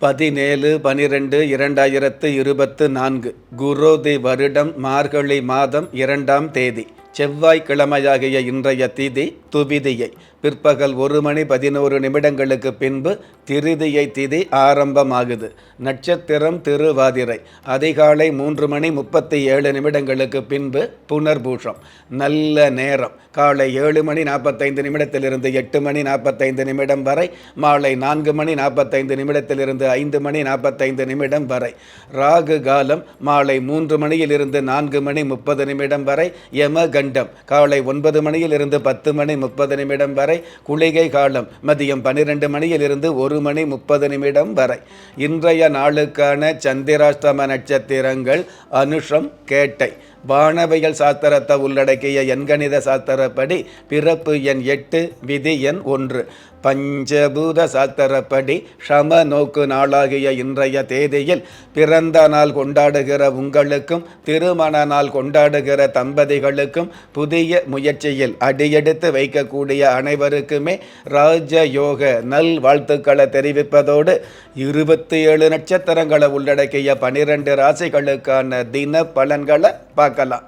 பதினேழு பனிரெண்டு இரண்டாயிரத்து இருபத்து நான்கு குரோதி வருடம் மார்கழி மாதம் இரண்டாம் தேதி செவ்வாய்க்கிழமையாகிய இன்றைய திதி துவிதியை பிற்பகல் ஒரு மணி பதினோரு நிமிடங்களுக்கு பின்பு திருதியை திதி ஆரம்பமாகுது. நட்சத்திரம் திருவாதிரை. அதிகாலை மூன்று மணி முப்பத்தி ஏழு நிமிடங்களுக்கு பின்பு புனர்பூஷம். நல்ல நேரம். காலை ஏழு மணி நாற்பத்தைந்து நிமிடத்திலிருந்து எட்டு மணி நாற்பத்தைந்து நிமிடம் வரை மாலை நான்கு மணி நாற்பத்தைந்து நிமிடத்திலிருந்து ஐந்து மணி நாற்பத்தைந்து நிமிடம் வரை. ராகு காலம் மாலை மூன்று மணியிலிருந்து நான்கு மணி முப்பது நிமிடம் வரை யமகண்டம். காலை ஒன்பது மணியிலிருந்து பத்து மணி முப்பது நிமிடம் வரை குளிகை காலம் மதியம் பன்னிரெண்டு மணியிலிருந்து ஒரு மணி முப்பது நிமிடம் வரை. இன்றைய நாளுக்கான சந்திராஷ்டம நட்சத்திரங்கள் அனுஷம் கேட்டை. வானவியல் சாஸ்திரத்தை உள்ளடக்கிய எண்கணித சாஸ்திரப்படி பிறப்பு எண் எட்டு விதி எண் ஒன்று. பஞ்சபூத சாஸ்திரப்படி சம நோக்கு நாளாகிய இன்றைய தேதியில் பிறந்த நாள் கொண்டாடுகிற உங்களுக்கும் திருமண நாள் கொண்டாடுகிற தம்பதிகளுக்கும் புதிய முயற்சியில் அடியெடுத்து வைக்கக்கூடிய அனைவருக்குமே ராஜயோக நல் வாழ்த்துக்களை தெரிவிப்பதோடு இருபத்தி ஏழு நட்சத்திரங்களை உள்ளடக்கிய பனிரெண்டு ராசிகளுக்கான தின பலன்களை பார்க்கலாம்.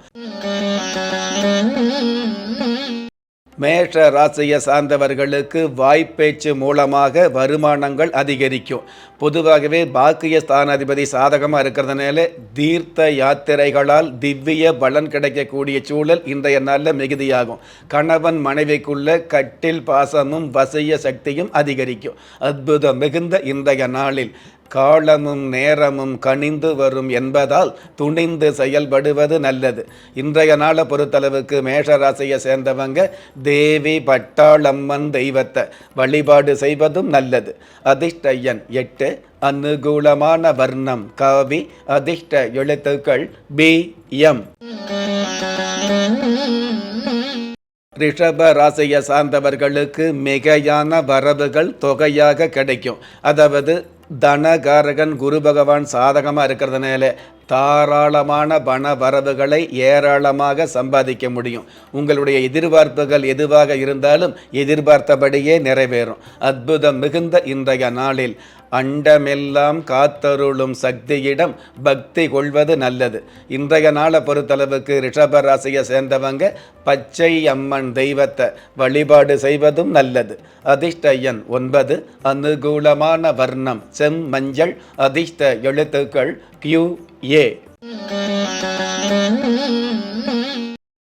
மேஷ ராசியை சார்ந்தவர்களுக்கு வாய்ப்பேச்சு மூலமாக வருமானங்கள் அதிகரிக்கும். பொதுவாகவே பாக்கிய ஸ்தானாதிபதி சாதகமாக இருக்கிறதுனால தீர்த்த யாத்திரைகளால் திவ்ய பலன் கிடைக்கக்கூடிய சூழல் இன்றைய நாளில் மிகுதியாகும். கணவன் மனைவிக்குள்ள கட்டில் பாசமும் வசிய சக்தியும் அதிகரிக்கும். அற்புதம் மிகுந்த இன்றைய நாளில். காலமும் நேரமும் கனிந்து வரும் என்பதால் துணிந்து செயல்படுவது நல்லது. இன்றைய நாளை பொறுத்தளவுக்கு மேஷராசியை சேர்ந்தவங்க தேவி பட்டாளம்மன் தெய்வத்தை வழிபாடு செய்வதும் நல்லது. அதிர்ஷ்ட எட்டு அனுகூலமான வர்ணம் காவி அதிர்ஷ்ட எழுத்துக்கள் பி எம். ரிஷப ராசியை சார்ந்தவர்களுக்கு மிகையான வரவுகள் தொகையாக கிடைக்கும். அதாவது தனகாரகன் குரு பகவான் சாதகமாக இருக்கிறதுனால தாராளமான பண வரவுகளை ஏராளமாக சம்பாதிக்க முடியும். உங்களுடைய எதிர்பார்ப்புகள் எதுவாக இருந்தாலும் எதிர்பார்த்தபடியே நிறைவேறும். அற்புதம் மிகுந்த இன்றைய நாளில் அண்டமெல்லாம் காத்தருளும் சக்தியிடம் பக்தி கொள்வது நல்லது. இன்றைய நாளை பொறுத்தளவுக்கு ரிஷப ராசியை சேர்ந்தவங்க பச்சை அம்மன் தெய்வத்தை வழிபாடு செய்வதும் நல்லது. அதிர்ஷ்ட எண் ஒன்பது அனுகூலமான வர்ணம் செம்மஞ்சள் அதிர்ஷ்ட எழுத்துக்கள் கியூ ஏ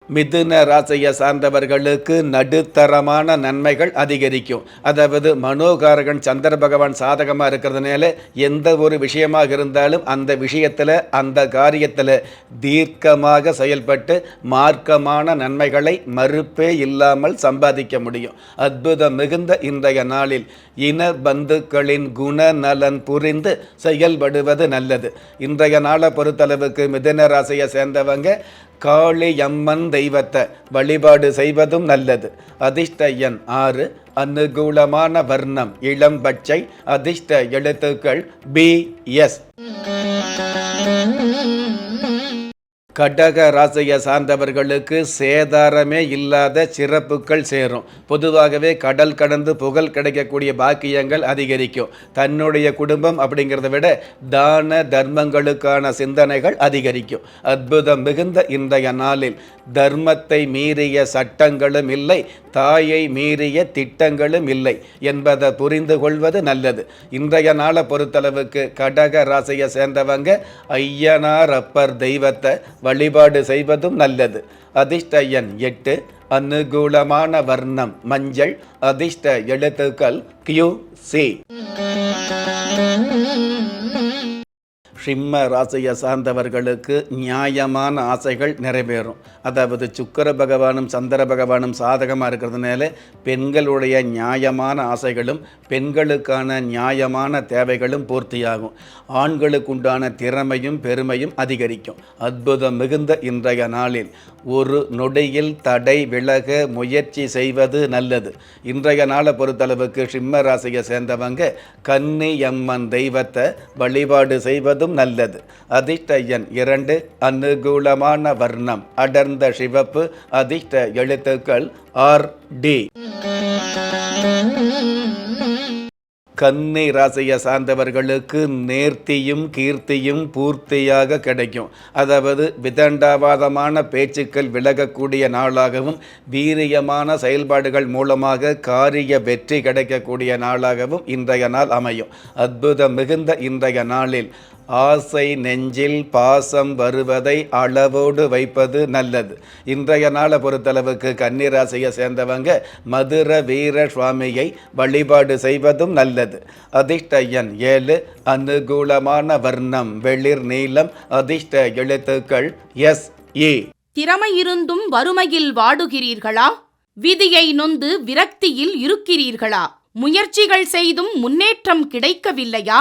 மிதுன ராசியை சார்ந்தவர்களுக்கு நடுத்தரமான நன்மைகள் அதிகரிக்கும். அதாவது மனோகாரகன் சந்திர பகவான் சாதகமாக இருக்கிறதுனால எந்த ஒரு விஷயமாக இருந்தாலும் அந்த விஷயத்தில் அந்த காரியத்தில் தீர்க்கமாக செயல்பட்டு மார்க்கமான நன்மைகளை மறுப்பே இல்லாமல் சம்பாதிக்க முடியும். அற்புதம் மிகுந்த இன்றைய நாளில் இன பந்துக்களின் குணநலன் புரிந்து செயல்படுவது நல்லது. இன்றைய நாளை பொறுத்தளவுக்கு மிதுன ராசியை சேர்ந்தவங்க காளியம்மன் தெய்வத்தை வழிபாடு செய்வதும் நல்லது. அதிர்ஷ்ட எண் ஆறு அனுகூலமான வர்ணம் இளம் பச்சை அதிர்ஷ்ட எழுத்துக்கள் பி எஸ். கடக ராசியை சார்ந்தவர்களுக்கு சேதாரமே இல்லாத சிறப்புகள் சேரும். பொதுவாகவே கடல் கடந்து புகழ் கிடைக்கக்கூடிய பாக்கியங்கள் அதிகரிக்கும். தன்னுடைய குடும்பம் அப்படிங்கிறத விட தான தர்மங்களுக்கான சிந்தனைகள் அதிகரிக்கும். அற்புதம் மிகுந்த இன்றைய நாளில் தர்மத்தை மீறிய சட்டங்களும் இல்லை தாயை மீறிய திட்டங்களும் இல்லை என்பதை புரிந்து கொள்வது நல்லது. இன்றைய நாளை பொறுத்தளவுக்கு கடக ராசியை சேர்ந்தவங்க ஐயனார் அப்பர் தெய்வத்தை வழிபாடு செய்வதும் நல்லது. அதிர்ஷ்ட எண் எட்டு அனுகூலமான வர்ணம் மஞ்சள் அதிர்ஷ்ட எழுத்துக்கள் கியூ சி சிம்ம ராசியை சார்ந்தவர்களுக்கு நியாயமான ஆசைகள் நிறைவேறும். அதாவது சுக்கர பகவானும் சந்திர பகவானும் சாதகமாக இருக்கிறதுனால பெண்களுடைய நியாயமான ஆசைகளும் பெண்களுக்கான நியாயமான தேவைகளும் பூர்த்தியாகும். ஆண்களுக்கு உண்டான திறமையும் பெருமையும் அதிகரிக்கும். அற்புதம் மிகுந்த இன்றைய நாளில் ஒரு நொடியில் தடை விலக முயற்சி செய்வது நல்லது. இன்றைய நாளை பொறுத்தளவுக்கு சிம்ம ராசியை சேர்ந்தவங்க கன்னி அம்மன் தெய்வத்தை வழிபாடு செய்வது செய்வதும் நல்லது. அதிர்ஷ்ட எண் இரண்டு அனுகூலமான வர்ணம். அடர்ந்த சிவப்பு. அதிர்ஷ்ட எழுத்துக்கள் ஆர் டி கன்னி ராசியை சார்ந்தவர்களுக்கு நேர்த்தியும் கீர்த்தியும் பூர்த்தியாக கிடைக்கும். அதாவது விதண்டாவாதமான பேச்சுக்கள் விலகக்கூடிய நாளாகவும் வீரியமான செயல்பாடுகள் மூலமாக காரிய வெற்றி கிடைக்கக்கூடிய நாளாகவும் இன்றைய நாள் அமையும். அற்புதம் மிகுந்த இன்றைய நாளில். ஆசை நெஞ்சில் பாசம் வருவதை அளவோடு வைப்பது நல்லது. இன்றைய நாளை பொறுத்தளவுக்கு கன்னிராசியை சேர்ந்தவங்க மதுர வீர சுவாமியை வழிபாடு செய்வதும் நல்லது. அதிர்ஷ்ட எண் ஏழு அனுகூலமான வர்ணம் வெளிர் நீளம் அதிர்ஷ்ட எழுத்துக்கள் எஸ் ஏ திறமை இருந்தும் வறுமையில் வாடுகிறீர்களா? விதியை நொந்து விரக்தியில் இருக்கிறீர்களா? முயற்சிகள் செய்தும் முன்னேற்றம் கிடைக்கவில்லையா?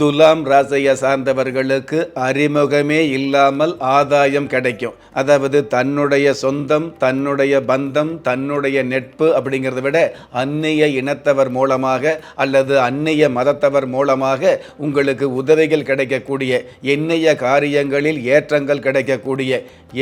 துலாம் ராசியை சார்ந்தவர்களுக்கு அறிமுகமே இல்லாமல் ஆதாயம் கிடைக்கும். அதாவது தன்னுடைய சொந்தம் தன்னுடைய பந்தம் தன்னுடைய நெட்பு அப்படிங்கிறத விட அந்நிய இனத்தவர் மூலமாக அல்லது அந்நிய மதத்தவர் மூலமாக உங்களுக்கு உதவிகள் கிடைக்கக்கூடிய எண்ணிய காரியங்களில் ஏற்றங்கள் கிடைக்கக்கூடிய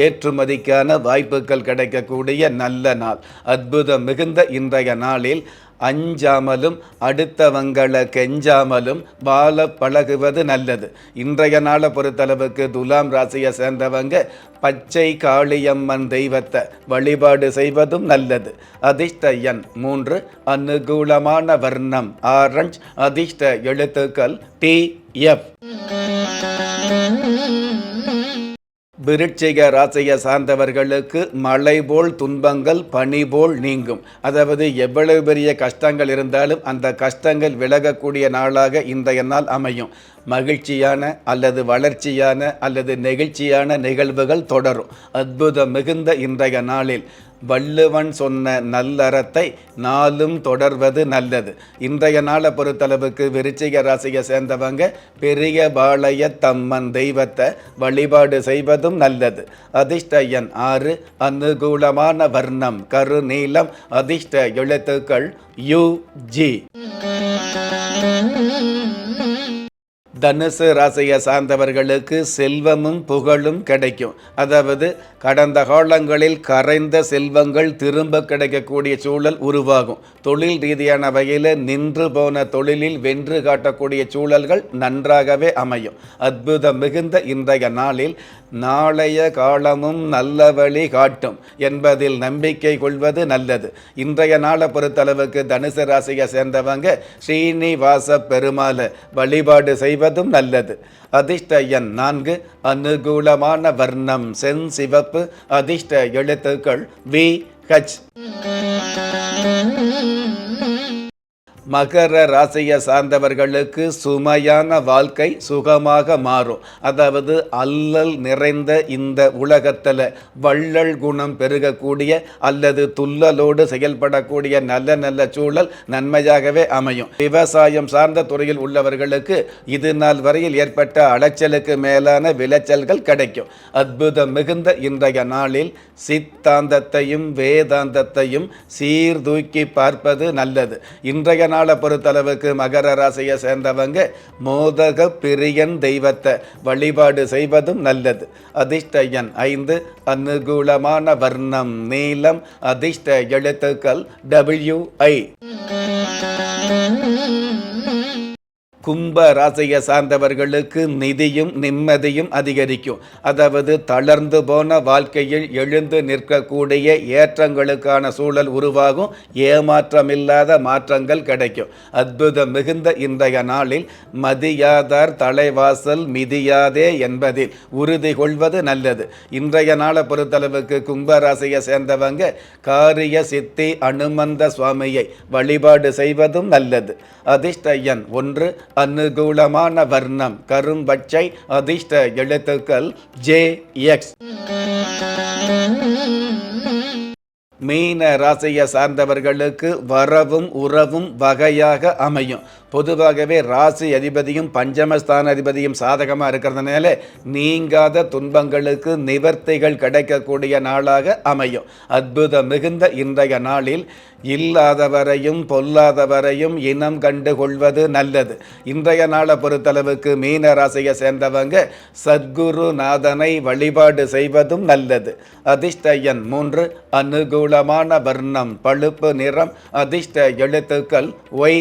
ஏற்றுமதிக்கான வாய்ப்புகள் கிடைக்கக்கூடிய நல்ல நாள். அற்புதம் மிகுந்த இன்றைய நாளில் அஞ்சாமலும் அடுத்தவங்களை கெஞ்சாமலும் வாழ பழகுவது நல்லது. இன்றைய நாளை பொறுத்தளவுக்கு துலாம் ராசியை சேர்ந்தவங்க பச்சை காளியம்மன் தெய்வத்தை வழிபாடு செய்வதும் நல்லது. அதிர்ஷ்ட எண் மூன்று அனுகூலமான வர்ணம். ஆரஞ்ச் அதிர்ஷ்ட எழுத்துக்கள் டி எஃப் விருட்சிக ராசியை சார்ந்தவர்களுக்கு மழை போல் துன்பங்கள் பனி போல் நீங்கும். அதாவது எவ்வளவு பெரிய கஷ்டங்கள் இருந்தாலும் அந்த கஷ்டங்கள் விலகக்கூடிய நாளாக இன்றைய நாள் அமையும். மகிழ்ச்சியான அல்லது வளர்ச்சியான அல்லது நெகிழ்ச்சியான நிகழ்வுகள் தொடரும். அற்புதம் மிகுந்த இன்றைய நாளில். வள்ளுவன் சொன்ன நல்லறத்தை நாளும் தொடர்வது நல்லது. இன்றைய நாளை பொறுத்தளவுக்கு விருச்சிக ராசியை சேர்ந்தவங்க பெரிய பாளைய தம்மன் தெய்வத்தை வழிபாடு செய்வதும் நல்லது. அதிர்ஷ்ட எண் ஆறு அனுகூலமான வர்ணம் கருநீலம் அதிர்ஷ்ட எழுத்துக்கள் யு ஜி. தனுசு ராசியை சார்ந்தவர்களுக்கு செல்வமும் புகழும் கிடைக்கும். அதாவது கடந்த காலங்களில் கரைந்த செல்வங்கள் திரும்ப கிடைக்கக்கூடிய சூழல் உருவாகும். தொழில் ரீதியான வகையில் நின்று போன தொழிலில் வென்று காட்டக்கூடிய சூழல்கள் நன்றாகவே அமையும். அற்புதம் மிகுந்த இன்றைய நாளில் நாளைய காலமும் நல்ல வழி காட்டும் என்பதில் நம்பிக்கை கொள்வது நல்லது. இன்றைய நாளை பொறுத்தளவுக்கு தனுசு ராசியை சேர்ந்தவங்க ஸ்ரீனிவாச பெருமாளை வழிபாடு செய்வதும் நல்லது. அதிர்ஷ்ட எண் நான்கு அனுகூலமான வர்ணம் சென் சிவப்பு. அதிர்ஷ்ட எழுத்துக்கள் வி ஹச். மகர ராசியை சார்ந்தவர்களுக்கு சுமையான வாழ்க்கை சுகமாக மாறும். அதாவது அல்லல் நிறைந்த இந்த உலகத்தில் வள்ளல் குணம் பெருகக்கூடிய அல்லது துள்ளலோடு செயல்படக்கூடிய நல்ல நல்ல சூழல் நன்மையாகவே அமையும். விவசாயம் சார்ந்த துறையில் உள்ளவர்களுக்கு இது நாள் வரையில் ஏற்பட்ட அலைச்சலுக்கு மேலான விளைச்சல்கள் கிடைக்கும். அற்புதம் மிகுந்த இன்றைய நாளில் சித்தாந்தத்தையும் வேதாந்தத்தையும் சீர்தூக்கி பார்ப்பது நல்லது. இன்றைய நாளை பொறுத்தளவுக்கு மகர ராசியை சேர்ந்தவங்க மோதக பிரியன் தெய்வத்தை வழிபாடு செய்வதும் நல்லது. அதிர்ஷ்டயன் ஐந்து அனுகூலமான வர்ணம் நீளம் அதிர்ஷ்ட எழுத்துக்கள் டபிள்யூ ஐ கும்ப ராசியை சார்ந்தவர்களுக்கு நிதியும் நிம்மதியும் அதிகரிக்கும். அதாவது தளர்ந்து போன வாழ்க்கையில் எழுந்து நிற்கக்கூடிய ஏற்றங்களுக்கான சூழல் உருவாகும். ஏமாற்றமில்லாத மாற்றங்கள் கிடைக்கும். அற்புதம் மிகுந்த இன்றைய நாளில் மதியாதார் தலைவாசல் மிதியாதே என்பதில் உறுதி கொள்வது நல்லது. இன்றைய நாளை பொறுத்தளவுக்கு கும்ப ராசியை சேர்ந்தவங்க காரிய சித்தி அனுமந்த சுவாமியை வழிபாடு செய்வதும் நல்லது. அதிர்ஷ்ட எண் ஒன்று அனுகூலமான வர்ணம் கரும்பச்சை அதிர்ஷ்ட எழுத்துக்கள் ஜே எக்ஸ் மீன ராசியை சார்ந்தவர்களுக்கு வரவும் உறவும் வகையாக அமையும். பொதுவாகவே ராசி அதிபதியும் பஞ்சமஸ்தான அதிபதியும் சாதகமாக இருக்கிறதுனால நீங்காத துன்பங்களுக்கு நிவர்த்திகள் கிடைக்கக்கூடிய நாளாக அமையும். அற்புதம் மிகுந்த இன்றைய நாளில் இல்லாதவரையும் பொல்லாதவரையும் இனம் கண்டு கொள்வது நல்லது. இன்றைய நாளை பொறுத்தளவுக்கு மீன ராசியை சேர்ந்தவங்க சத்குருநாதனை வழிபாடு செய்வதும் நல்லது. அதிர்ஷ்டயன் மூன்று அனுகூலமான வர்ணம் பழுப்பு நிறம் அதிர்ஷ்ட எழுத்துக்கள் ஒய்